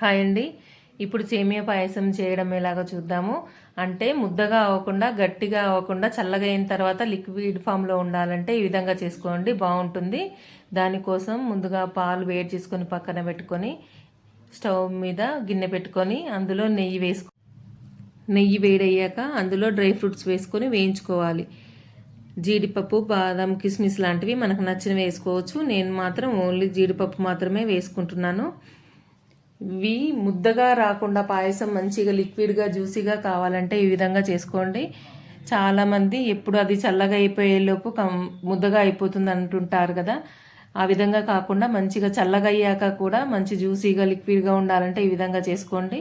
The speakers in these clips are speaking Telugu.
హాయ్ అండి. ఇప్పుడు సేమియా పాయసం చేయడం ఎలాగో చూద్దాము. అంటే ముద్దగా అవ్వకుండా గట్టిగా అవ్వకుండా చల్లగా అయిన తర్వాత లిక్విడ్ ఫామ్లో ఉండాలంటే ఈ విధంగా చేసుకోండి. బాగుంటుంది. దానికోసం ముందుగా పాలు వేడి చేసుకొని పక్కన పెట్టుకొని స్టవ్ మీద గిన్నె పెట్టుకొని అందులో నెయ్యి వేసుకో నెయ్యి వేడయ్యాక అందులో డ్రై ఫ్రూట్స్ వేసుకొని వేయించుకోవాలి. జీడిపప్పు బాదం కిస్మిస్ లాంటివి మనకు నచ్చినవి వేసుకోవచ్చు. నేను మాత్రం ఓన్లీ జీడిపప్పు మాత్రమే వేసుకుంటున్నాను. ఇవి ముద్దగా రాకుండా పాయసం మంచిగా లిక్విడ్గా జ్యూసీగా కావాలంటే ఈ విధంగా చేసుకోండి. చాలామంది ఎప్పుడు అది చల్లగా అయిపోయేలోపు కం ముద్దగా అయిపోతుంది అంటుంటారు కదా. ఆ విధంగా కాకుండా మంచిగా చల్లగా అయ్యాక కూడా మంచి జ్యూసీగా లిక్విడ్గా ఉండాలంటే ఈ విధంగా చేసుకోండి.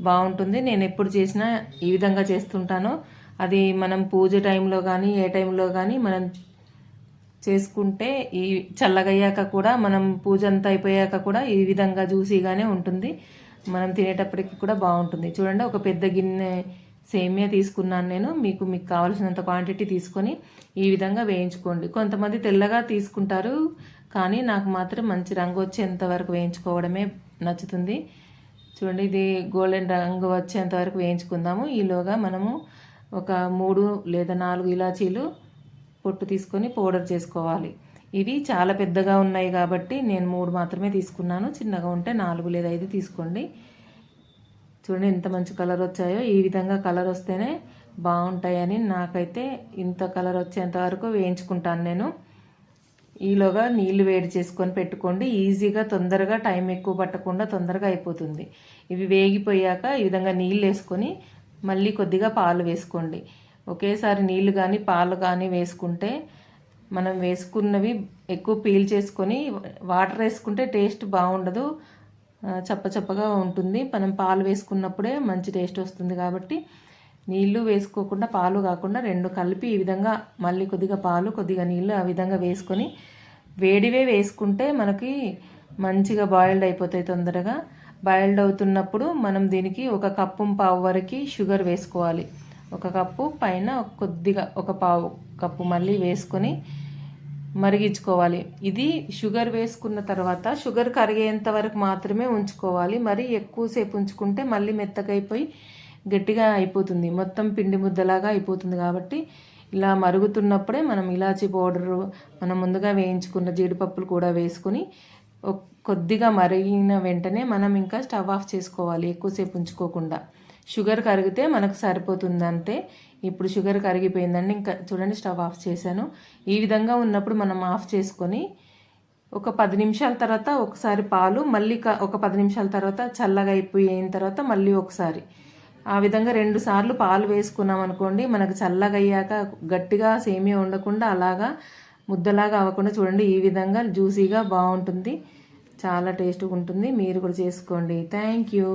బాగుంటుంది. నేను ఎప్పుడు చేసినా ఈ విధంగా చేస్తుంటాను. అది మనం పూజ టైంలో కానీ ఏ టైంలో కానీ మనం చేసుకుంటే ఈ చల్లగయ్యాక కూడా మనం పూజ అంతా అయిపోయాక కూడా ఈ విధంగా జ్యూసీగానే ఉంటుంది. మనం తినేటప్పటికి కూడా బాగుంటుంది. చూడండి ఒక పెద్ద గిన్నె సేమియా తీసుకున్నాను నేను. మీకు మీకు కావాల్సినంత క్వాంటిటీ తీసుకొని ఈ విధంగా వేయించుకోండి. కొంతమంది తెల్లగా తీసుకుంటారు కానీ నాకు మాత్రం మంచి రంగు వచ్చేంత వరకు వేయించుకోవడమే నచ్చుతుంది. చూడండి ఇది గోల్డెన్ రంగు వచ్చేంత వరకు వేయించుకుందాము. ఈలోగా మనము ఒక మూడు లేదా నాలుగు ఇలాచీలు పొట్టు తీసుకొని పౌడర్ చేసుకోవాలి. ఇవి చాలా పెద్దగా ఉన్నాయి కాబట్టి నేను మూడు మాత్రమే తీసుకున్నాను. చిన్నగా ఉంటే నాలుగు లేదా ఐదు తీసుకోండి. చూడండి ఎంత మంచి కలర్ వచ్చాయో. ఈ విధంగా కలర్ వస్తేనే బాగుంటాయని నాకైతే ఇంత కలర్ వచ్చేంత వరకు వేయించుకుంటాను నేను. ఈలోగా నీళ్ళు వేడి చేసుకొని పెట్టుకోండి. ఈజీగా తొందరగా టైం ఎక్కువ పట్టకుండా తొందరగా అయిపోతుంది. ఇవి వేగిపోయాక ఈ విధంగా నీళ్ళు వేసుకొని మళ్ళీ కొద్దిగా పాలు వేసుకోండి. ఒకేసారి నీళ్ళు కానీ పాలు కానీ వేసుకుంటే మనం వేసుకున్నవి ఎక్కువ పీల్ చేసుకొని వాటర్ వేసుకుంటే టేస్ట్ బాగుండదు. చప్ప చప్పగా ఉంటుంది. మనం పాలు వేసుకున్నప్పుడే మంచి టేస్ట్ వస్తుంది కాబట్టి నీళ్ళు వేసుకోకుండా పాలు కాకుండా రెండు కలిపి ఈ విధంగా మళ్ళీ కొద్దిగా పాలు కొద్దిగా నీళ్ళు ఆ విధంగా వేసుకొని వేడివే వేసుకుంటే మనకి మంచిగా బాయిల్డ్ అయిపోతాయి తొందరగా. బాయిల్డ్ అవుతున్నప్పుడు మనం దీనికి ఒక కప్పు పావు వరకు షుగర్ వేసుకోవాలి. ఒక కప్పు పైన కొద్దిగా ఒక పావు కప్పు మళ్ళీ వేసుకొని మరిగించుకోవాలి. ఇది షుగర్ వేసుకున్న తర్వాత షుగర్ కరిగేంత వరకు మాత్రమే ఉంచుకోవాలి. మరి ఎక్కువసేపు ఉంచుకుంటే మళ్ళీ మెత్తకైపోయి గట్టిగా అయిపోతుంది. మొత్తం పిండి ముద్దలాగా అయిపోతుంది కాబట్టి ఇలా మరుగుతున్నప్పుడే మనం ఇలాచీ పౌడరు మనం ముందుగా వేయించుకున్న జీడిపప్పులు కూడా వేసుకొని కొద్దిగా మరిగిన వెంటనే మనం ఇంకా స్టవ్ ఆఫ్ చేసుకోవాలి ఎక్కువసేపు ఉంచుకోకుండా. షుగర్ కరిగితే మనకు సరిపోతుంది అంతే ఇప్పుడు షుగర్ కరిగిపోయిందండి ఇంకా చూడండి స్టవ్ ఆఫ్ చేశాను. ఈ విధంగా ఉన్నప్పుడు మనం ఆఫ్ చేసుకొని ఒక పది నిమిషాల తర్వాత ఒకసారి పాలు మళ్ళీ ఒక పది నిమిషాల తర్వాత చల్లగా అయిపోయిన తర్వాత మళ్ళీ ఒకసారి. ఆ విధంగా రెండు సార్లు పాలు వేసుకున్నాం అనుకోండి మనకు చల్లగా అయ్యాక గట్టిగా సేమియా ఉండకుండా అలాగా ముద్దలాగా అవ్వకుండా చూడండి. ఈ విధంగా జ్యూసీగా బాగుంటుంది. చాలా టేస్ట్గా ఉంటుంది. మీరు కూడా చేసుకోండి. Thank you.